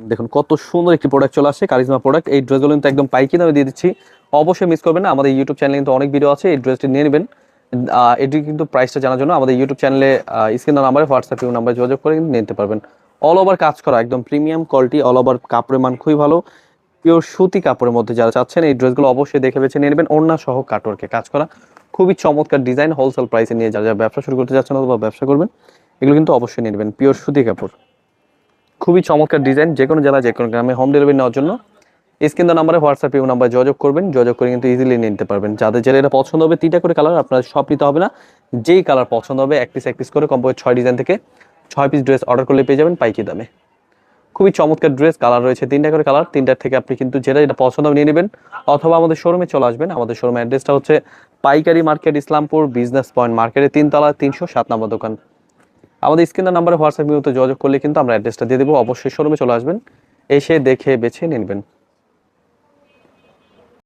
দেখুন, কত সুন্দর একটি প্রোডাক্ট চলে আসছে কারিজমা প্রোডাক্ট এই ড্রেসগুলো কিন্তু একদম পাইকি দামে দিয়ে দিচ্ছি। অবশ্যই মিস করবেন না। আমাদের ইউটিউব চ্যানেলে কিন্তু অনেক ভিডিও আছে, এই ড্রেসটি নিয়ে নেবেন। এটি কিন্তু প্রাইসটা জানার জন্য আমাদের ইউটিউব চ্যানেলে স্ক্রিন নাম্বারে হোয়াটসঅ্যাপ নাম্বারে যোগাযোগ করে কিন্তু নিতে পারবেন। অল ওভার কাজ করা, একদম প্রিমিয়াম কোয়ালিটি অল ওভার কাপড়ের মান খুবই ভালো। পিওর সুতি কাপড়ের মধ্যে যারা চাচ্ছেন, এই ড্রেসগুলো অবশ্যই দেখে বেছে নিয়ে নেবেন। অন্য সহ কাটওয়ার্কে কাজ করা। খুবই চমৎকার ডিজাইন হোলসেল প্রাইসে নিয়ে যারা যারা ব্যবসা শুরু করতে যাচ্ছেন অথবা ব্যবসা করবেন, এগুলো কিন্তু অবশ্যই নেবেন। পিওর সুতি কাপড়। খুবই চমৎকার ডিজাইন যে কোনো জেলা যে কোনো গ্রামে হোম ডেলিভারি নেওয়ার জন্য। স্ক্রিন নাম্বারে হোয়াটসঅ্যাপ এবং নাম্বার যোগাযোগ করবেন। যোগাযোগ করে কিন্তু ইজিলি নিতে পারবেন। যাদের যেটা এটা পছন্দ হবে, তিনটা করে কালার আপনার সব নিতে হবে না। যেই কালার পছন্দ হবে, এক পিস এক পিস করে কমপক্ষে ছয় ডিজাইন থেকে ছয় পিস ড্রেস অর্ডার করলে পেয়ে যাবেন পাইকি দামে। খুবই চমৎকার ড্রেস কালার রয়েছে তিনটা করে কালার তিনটার থেকে আপনি কিন্তু যেটা যেটা পছন্দ হবে নিয়ে নেবেন। অথবা আমাদের শোরুমে চলে আসবেন। আমাদের শোরুমের অ্যাড্রেসটা হচ্ছে পাইকারি মার্কেট ইসলামপুর বিজনেস পয়েন্ট মার্কেটের তিনতলা, তিনশো সাত নম্বর দোকান। আমাদের স্ক্রিনার নাম্বারে হোয়াটসঅ্যাপ মিউতে যোগাযোগ করলে কিন্তু আমরা অ্যাড্রেসটা দিয়ে দেবো। অবশ্যই শোরুমে চলে আসবেন, এসে দেখে বেছে নিনবেন। নেবেন